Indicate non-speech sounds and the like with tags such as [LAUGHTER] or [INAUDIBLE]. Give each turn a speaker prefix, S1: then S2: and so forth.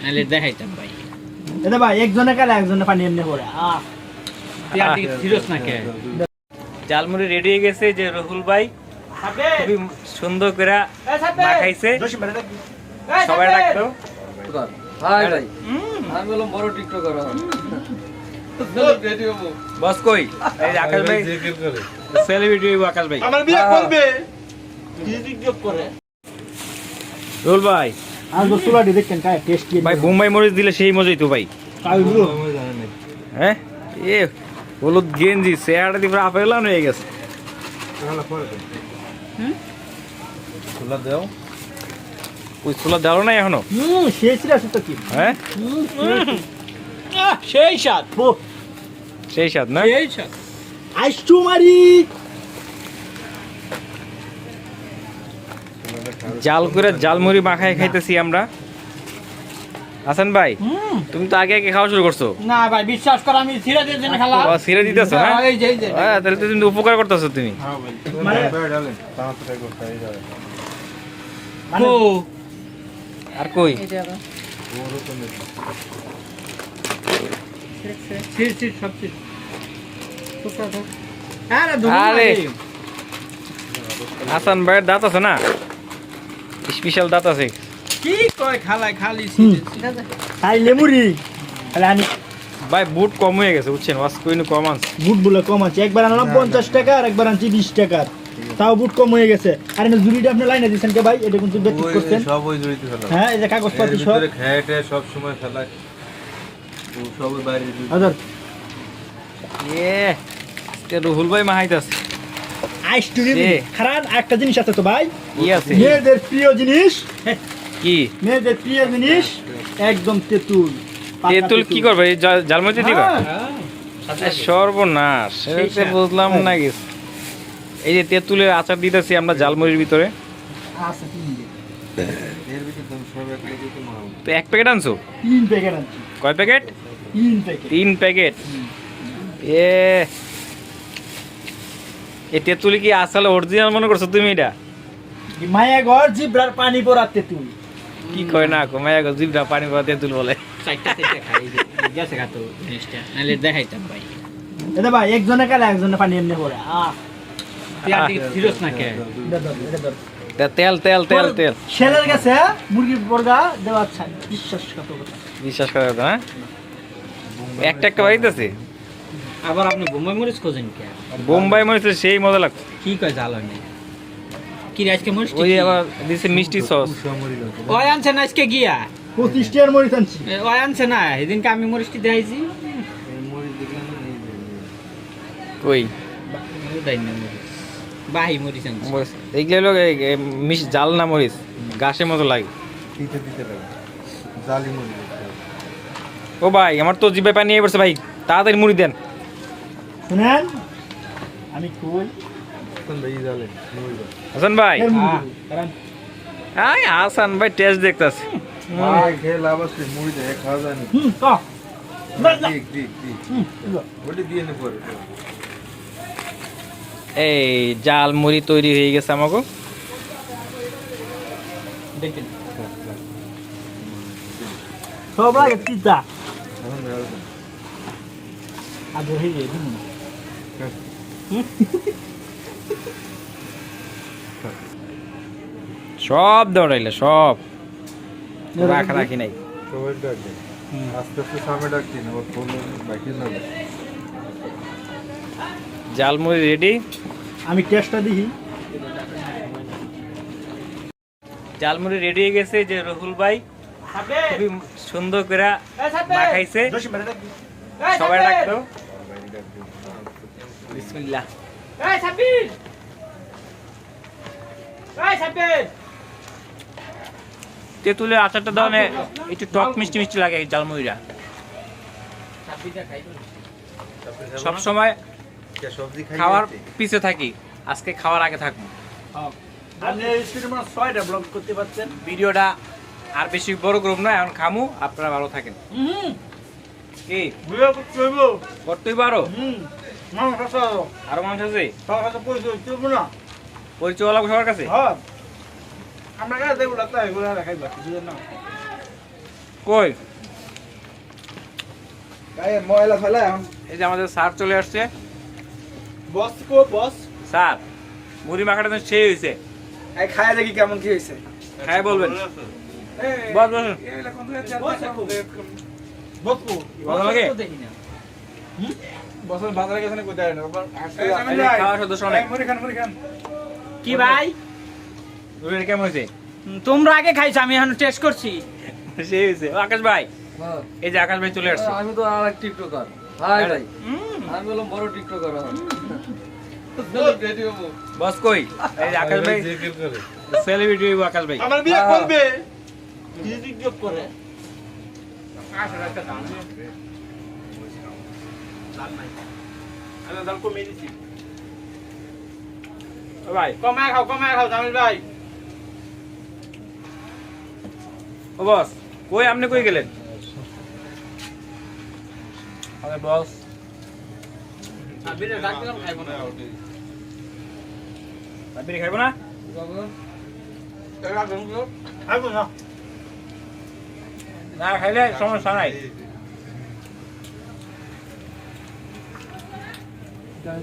S1: নাহলে দেখাইতাম ভাই।
S2: এটা ভাই একজনে কালে একজনে পানি এমনি করে আহ।
S1: ফিরোস না কে? জালমুড়ি রেডি হয়ে গেছে যে রহুল ভাই। খুবই সুন্দর করে মাখাইছে। সবাই রাখতো।
S3: হাই ভাই। আমি বললাম বড় টিকটকার
S1: বস কই? এই আকাশ ভাই সেলিব্রিটি আকাশ ভাই।
S2: আমার বিয়ে করবে। টিকটক করে?
S1: রহুল ভাই
S2: আর গোসুলাটি দেখেন কায় টেস্ট কি
S1: ভাই বোম্বাই মরিচ দিলে সেই মজাই তো ভাই। হ্যাঁ? এ হলুদ গেঞ্জি চেয়ারটা দিয়ে আপেল হয়ে গেছে। ওই ছোলা দেওয়া নাই এখনও?
S2: হুম শেষ তো কি?
S1: হ্যাঁ?
S2: সেই সাত ও
S1: সেই স্বাদ। না?
S2: সেই সাত আইসু মারি
S1: জাল করে জালমুড়ি মাখায় খাইতেছি আমরা। হাসান ভাই তুমি তো আগে আগে খাওয়া শুরু করছ।
S2: না ভাই বিশ্বাস কর আমি ছিড়ে দিয়ে জন্য খেলা
S1: ও, ছিঁড়ে দিতেছো না
S2: এই যে এই যে
S1: হ্যাঁ তাহলে তো তুমি উপকার করতেছো তুমি।
S2: মানে মানে
S1: আর কই?
S2: ছিড় ছিড় সব ছিড়। আরে
S1: আরে। হাসান ভাইয়ের দাঁত আছে না? স্পেশাল দাঁত আছে।
S2: কি কয় খালাই খালি খাই লেমুরি তাহলে আমি
S1: ভাই বুট কম হয়ে গেছে বুঝছেন? ওয়াশ কইনু কম আনছে।
S2: বুট বলে কম আছে। একবার আনলাম পঞ্চাশ টাকা আর একবার আনছি বিশ টাকার তাও বুট কম হয়ে গেছে। আর এনে জুড়িটা আপনি লাইনে দিচ্ছেন কে ভাই? এটা কিন্তু বেঠিক করছেন?
S4: সব ওই জড়িত ফেলা।
S2: হ্যাঁ এই যে কাগজপাতি সব।
S4: খেয়ে টেয়ে সব সময় ফেলা ও সব বাইরে।
S2: হাজার
S1: এ রুহুল ভাই মাহাইতাছে।
S2: আইস টুরি
S1: সে।
S2: খারাপ একটা জিনিস আছে তো ভাই।
S1: আছে?
S2: মেয়েদের প্রিয় জিনিস।
S1: কি?
S2: মেয়েদের প্রিয় জিনিস একদম তেঁতুল।
S1: তেঁতুল কি করবে? জালমুড়িতে দিবা?
S2: হ্যাঁ।
S1: সর্বনাশ।
S2: সেই
S1: এটা
S2: স্বাদ।
S1: বুঝলাম না গেছে এই যে তেঁতুলের আচার দিতেছি আমরা জালমুড়ির ভিতরে।
S2: আচ্ছা,
S4: তো
S1: এক প্যাকেট আনছো?
S2: তিন প্যাকেট আনছি।
S1: কয় প্যাকেট?
S2: তিন প্যাকেট।
S1: তিন প্যাকেট। এ তেঁতুলি কি আসলে অরিজিনাল মনে করছ তুমি এটা?
S2: জিব্রার পানি পড়া তেঁতুল।
S1: কি কয় না গো জিবরা পানি পড়া তেঁতুল বলে।
S3: চারটা থেকে খাই গেছে খাতো জিনিসটা। নাহলে দেখাইতাম ভাই।
S2: এটা ভাই একজনে কালে একজনে পানি এমনি আহ।
S3: ফিরোস না কে।
S1: তা তেল তেল তেল তেল।
S2: ছেলের কাছে মুরগির বর্গা দেওয়া ছাড়। বিশ্বাস কত কথা
S1: বিশ্বাস না একটা একটা বাড়িতেছে?
S3: আবার আপনি বোম্বাই মরিচ খোঁজেন কে?
S1: বোম্বাই মরিচ সেই মজা লাগছে।
S3: কি কয় জাল হয় কি রে, আজকে মরিচ
S1: ওই আবার দিছে মিষ্টি সস।
S3: ওই আনছে না আজকে গিয়া?
S2: পঁচিশ টিয়ার মরিচ আনছি।
S3: ওই আনছে না? সেদিনকে আমি মরিচটি দেখাইছি
S1: কই
S3: মরিচ বাহি মরিচ আনছে।
S1: এইগুলো হলো এই- এই মিশ জাল না মরিচ। গাছের মতো লাগে।
S4: দিতে দিতে লাগে জালি মুড়ি
S1: ও ভাই আমার তো জিভে পানি পড়ছে ভাই। তাড়াতাড়ি মুড়ি দেন।
S2: শুনেন আমি কই
S4: কোন ভাই জালে মুড়ি দাও।
S1: হাসান ভাই
S2: এর মুরগি
S3: হ্যাঁ।
S2: দেবো। কারণ
S1: আই হাসান ভাই টেস্ট দেখতাছে
S4: ভাই খেয়ে লাভ আছে মুড়ি দেয় খাওয়া যায় না
S2: হুম ক না, না।
S4: দিক দিক দিক
S2: হুম, লো।
S4: ওটি দিয়ে নে পরে
S1: এই জাল মুড়ি তৈরি হয়ে গেছে আমাকে
S2: দেখেন সব লাগে তিতা
S4: এখন মেলা দাও।
S2: আদর হয়ে যায় দিন না। [LAUGHS]
S1: সব দৌড়াইলে সব। রাখা রাখি নাই।
S4: সবাই ডাক দেয় আস্তে আস্তে সামনে ডাক দিন আবার ফোন বাকি না
S1: জাল মুড়ি রেডি?
S2: আমি টেস্টটা দেখি
S1: জাল মুড়ি রেডি হয়ে গেছে যে রহুল ভাই। খুবই সুন্দর করে মাখাইছে। সবাই রাখতো বিসমিল্লাহ। তেঁতুলের আচারটা দাও একটু টক মিষ্টি মিষ্টি লাগে এই জালমুড়িটা সব সময় খাওয়ার পিছে থাকি আজকে খাওয়ার আগে থাকব। ভিডিওটা আর বেশি বড় করব না এখন খামু আপনারা ভালো থাকেন।
S2: হুম।
S1: কি? করতেই পারো? আরও মানুষ আছে?
S2: সবার কাছে পরিচয় চলবো না?
S1: পরিচয় লাগবে সবার কাছে?
S2: হ্যাঁ। আমরা কাছে দেখব তাই এগুলো দেখাইবা বুঝলেন না
S1: কই?
S5: গায়ে ময়লা ফেলা
S1: এই যে আমাদের স্যার চলে আসছে।
S2: বস কো বস।
S1: স্যার মুড়ি মাখাটা তো সেই হয়েছে
S5: এই খায় দেখি কেমন কি হয়েছে
S1: খাই বলবেন। বস বসুন
S2: বস কো
S1: ভালো লাগে
S5: বছর বাজারে গেছে না কোথায় না
S1: এই যে খাওয়ার সদস্য অনেক।
S5: মুড়ি খান মুড়ি খান।
S3: কি ভাই?
S1: মুড়িটা কেমন হয়েছে?
S3: তোমরা আগে খাইছো আমি এখন টেস্ট করছি।
S1: সেই হয়েছে। আকাশ ভাই এই যে আকাশ ভাই চলে আসছে।
S6: আমি তো আর এক টিকটকার। হাই ভাই। আমি বললাম বড় টিকটকার
S1: বস কই? এই যে আকাশ ভাই সেলিব্রিটি আকাশ ভাই।
S2: আমার বিয়ে করবে। মিউজিক জব করে? আরে দাল কমিয়ে দিছি
S1: ও ভাই
S2: কমায় খাও কমায় খাও জামিল ভাই
S1: ও বস কই আপনি কই গেলেন আরে বস
S6: ডাক দিলাম খাইবো না
S1: আপনি খাইবো না
S2: খাইবো না
S1: না খাইলে সমস্যা নাই Bye.